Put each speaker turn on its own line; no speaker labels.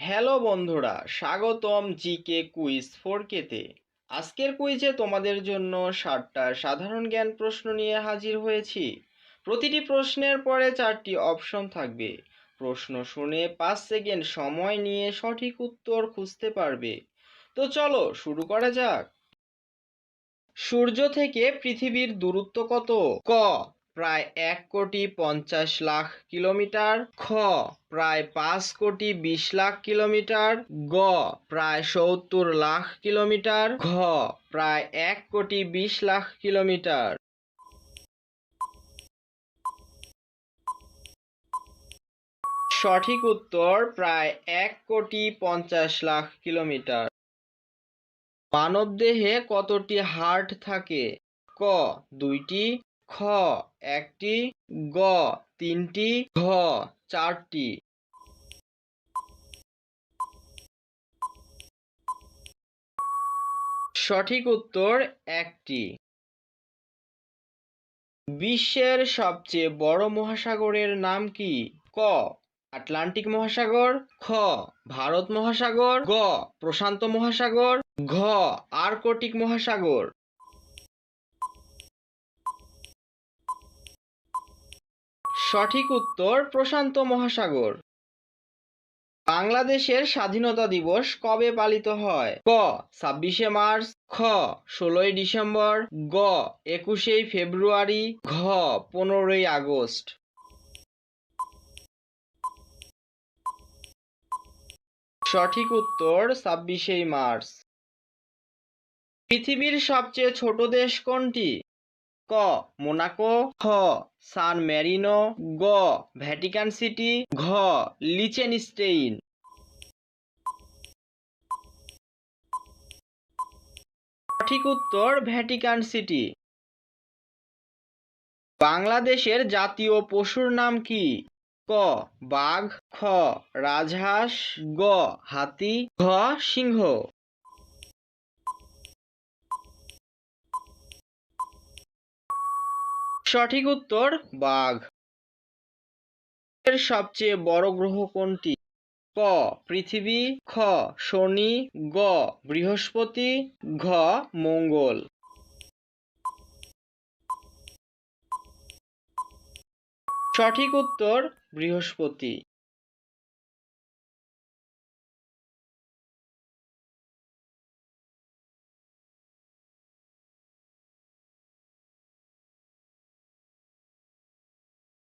Hello বন্ধুরা, স্বাগতম GK quiz four কেতে আজকের কুইজে তোমাদের জন্য ষাটটা সাধারণ জ্ঞান প্রশ্ন নিয়ে হাজির হয়েছি। প্রতিটি প্রশ্নের পরে চারটি অপশন থাকবে। প্রশ্ন শুনে পাঁচ সেকেন্ড সময় নিয়ে সঠিক উত্তর খুঁজতে পারবে। তো চলো শুরু করা যাক। সূর্য থেকে পৃথিবীর দূরত্ব কত? ক। প্রায় এক কোটি পঞ্চাশ লাখ কিলোমিটার। খ, প্রায় পাঁচ কোটি বিশ লাখ কিলোমিটার। গ, প্রায় সত্তর লাখ কিলোমিটার। ঘ, প্রায় এক কোটি বিশ লাখ কিলোমিটার। সঠিক উত্তর, প্রায় এক কোটি পঞ্চাশ লাখ কিলোমিটার। মানবদেহে কতটি হার্ট থাকে? ক, দুইটি। খ, একটি, গ, তিনটি, ঘ, চারটি। সঠিক উত্তর একটি। বিশ্বের সবচেয়ে বড় মহাসাগরের নাম কি? ক, আটলান্টিক মহাসাগর, খ, ভারত মহাসাগর, গ, প্রশান্ত মহাসাগর, ঘ, আর্কটিক মহাসাগর। সঠিক উত্তর প্রশান্ত মহাসাগর। বাংলাদেশের স্বাধীনতা দিবস কবে পালিত হয়? ক, ছাব্বিশে মার্চ। খ, ষোলোই ডিসেম্বর। গ একুশে ফেব্রুয়ারি। ঘ, পনেরোই আগস্ট। সঠিক উত্তর ছাব্বিশেই মার্চ। পৃথিবীর সবচেয়ে ছোট দেশ কোনটি? ক, মোনাকো, খ, সান মেরিনো গ, ভ্যাটিকান সিটি, ঘ লিচেনস্টেইন সঠিক উত্তর ভ্যাটিকান সিটি। বাংলাদেশের জাতীয় পশুর নাম কি? ক, বাঘ, খ, রাজহাঁস, গ, হাতি, ঘ, সিংহ। সঠিক উত্তর, বাঘ। এর সবচেয়ে বড় গ্রহ কোনটি? ক, পৃথিবী। খ, শনি। গ, বৃহস্পতি। ঘ, মঙ্গল। সঠিক উত্তর, বৃহস্পতি।